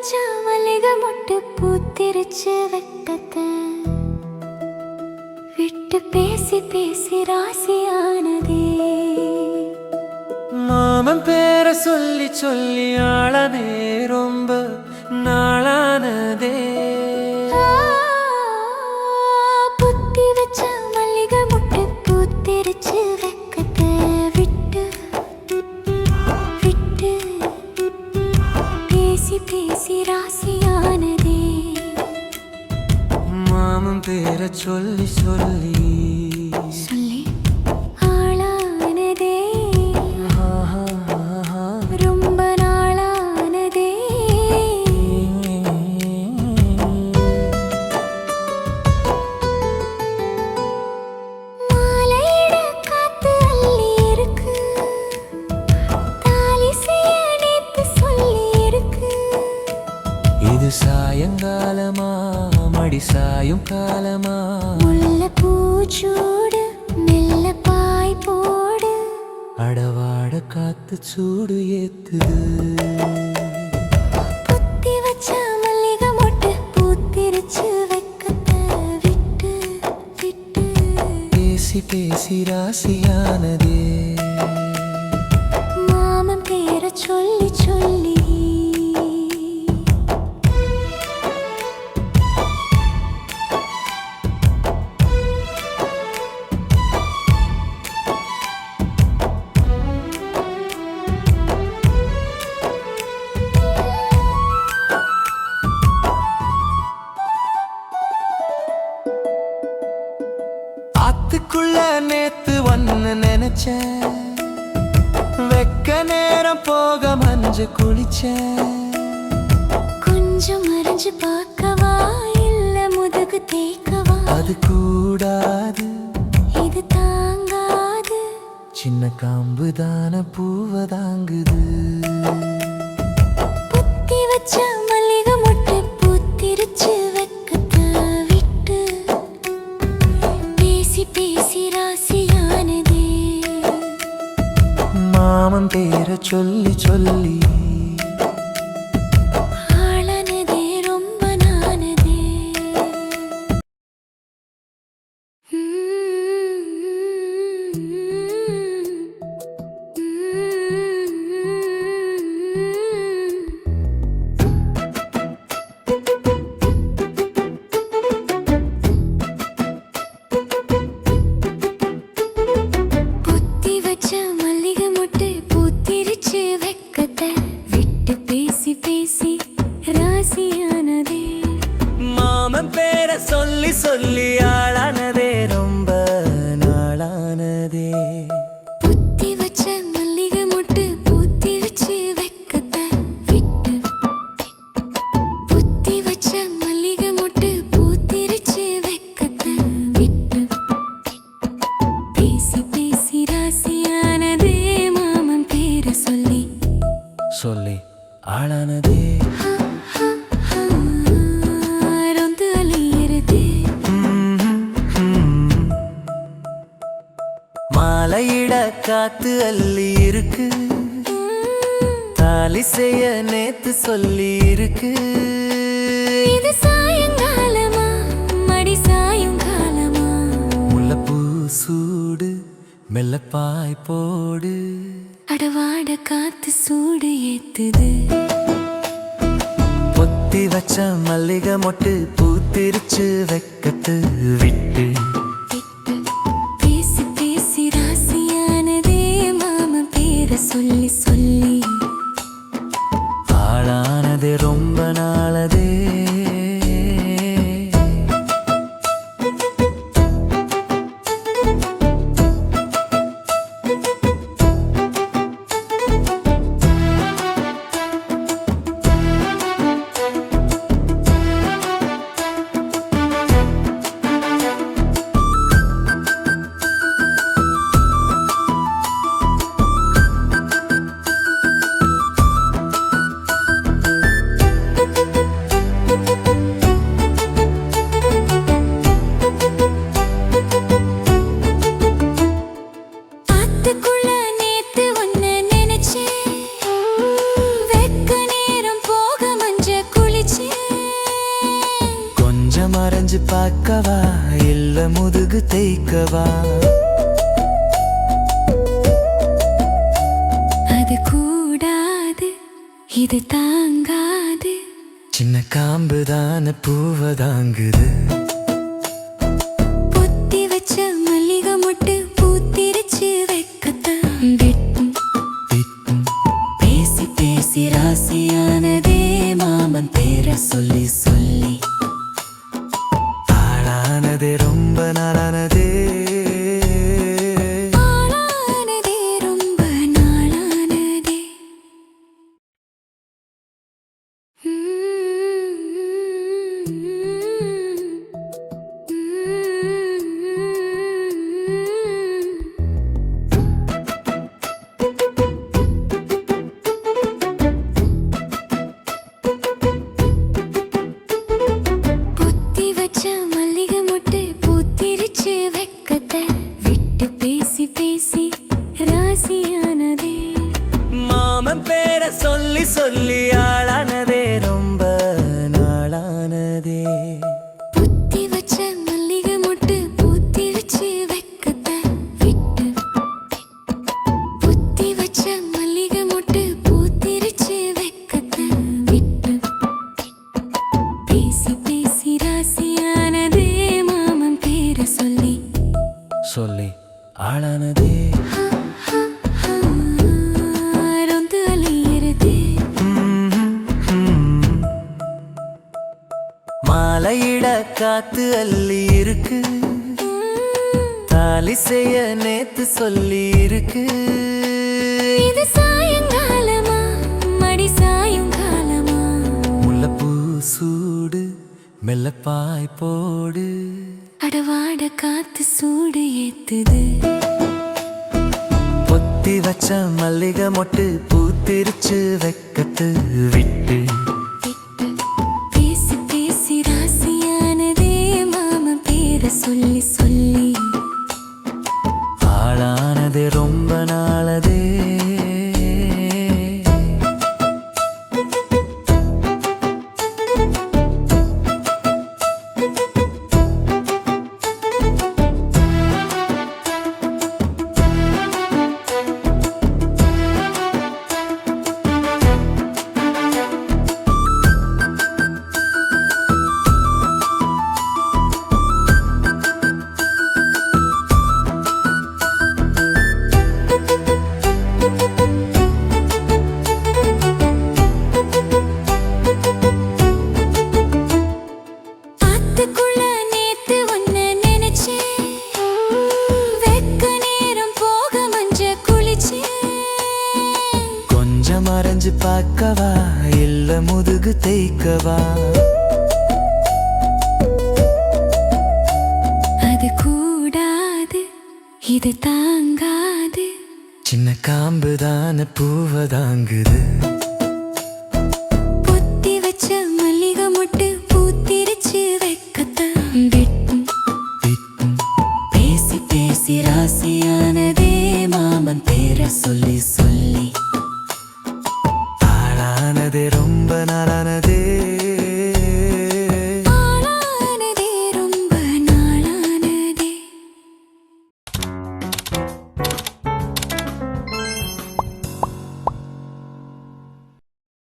வச்ச மல்லிகை மொட்டு பூத்திருச்சு வெக்கத்தை. விட்டு பேசி பேசி ராசியானதே. மாமன் பேரை சொல்லி சொல்லி ஆளனே ரொம்ப நாளானதே. பேசி ராசியானதே. மாமன் பேரை சொல்லி சொல்லி. சாயும் காலமா? முல்லை பூச்சூடு மெல்ல பாய் போடு. அடவாட காத்து சூடு ஏத்துது. புத்தி வச்ச மல்லிகை மொட்டு பூத்திருச்சு வெக்கத்தை விட்டு விட்டு. பேசி பேசி ராசியானதே. மாமன் பேரை சொல்லி சொல்லி நேரம் போக மஞ்சு குளிச்சேன் கொஞ்சம் மறைஞ்சு பார்க்கவா? இல்ல முதுகு தேய்க்கவா? அது கூடாது. இது தாங்காது. சின்ன காம்பு தான பூவ தாங்குது. நாளானதே புத்தி வச்ச மல்லிகை மொட்டு பூத்திருச்சு வெக்கத்தை விட்டு. புத்தி வச்ச மல்லிகை மொட்டு பூத்திருச்சு வெக்கத்தை விட்டு. பேசி பேசி ராசியானதே மாமன் பேரை சொல்லி. சொல்லி ஆளானதே. காத்து அள்ளி இருக்கு. தாலி செய்ய நேத்து சொல்லி இருக்கு. இது சாயங்காலமா மடி சாயும் காலமா? முல்லைப்பூ சூடு மெல்லப்பாய் போடு. அடவாட காத்து சூடு ஏத்துது. பொத்தி வச்ச மல்லிகை மொட்டு பூத்திருச்சு வெக்கத்து விட்டு. தேய்க்கவா அது கூடாது இது தாங்காது. சின்ன காம்பு தான பூவதாங்குது பொத்தி வச்ச மல்லிகை மொட்டு பூத்திருச்சு வெக்கத்தான் வெட்டும். பேசி பேசி ராசியானதே. மாமன் பேரை சொல்லி சொல்லி ஆளானதே ரொம்ப நாளானதே. அலையிறதே மாலையிட காத்து அள்ளி இருக்கு. தாலி செய்ய நேத்து சொல்லி இருக்கு. இது சாயங்காலமா? மடி சாயங்காலமா? முல்லைப்பூ சூடு மெல்லப்பாய் போடு. அடவாட காத்து சூடு ஏத்துது. கட்டி வச்ச மல்லிகை மொட்டு பூத்திருச்சு வெக்கத்து விட்டு. பேசி பேசி ராசியானதே மாம பேரை சொல்லி சொல்லி மறைஞ்சு பார்க்கவா? இல்ல முதுகு தேய்க்கவா? அது கூடாது இது தாங்காது. சின்ன காம்பு தான பூவதாங்குது பொத்தி ஆனது ரொம்ப நாளானதே.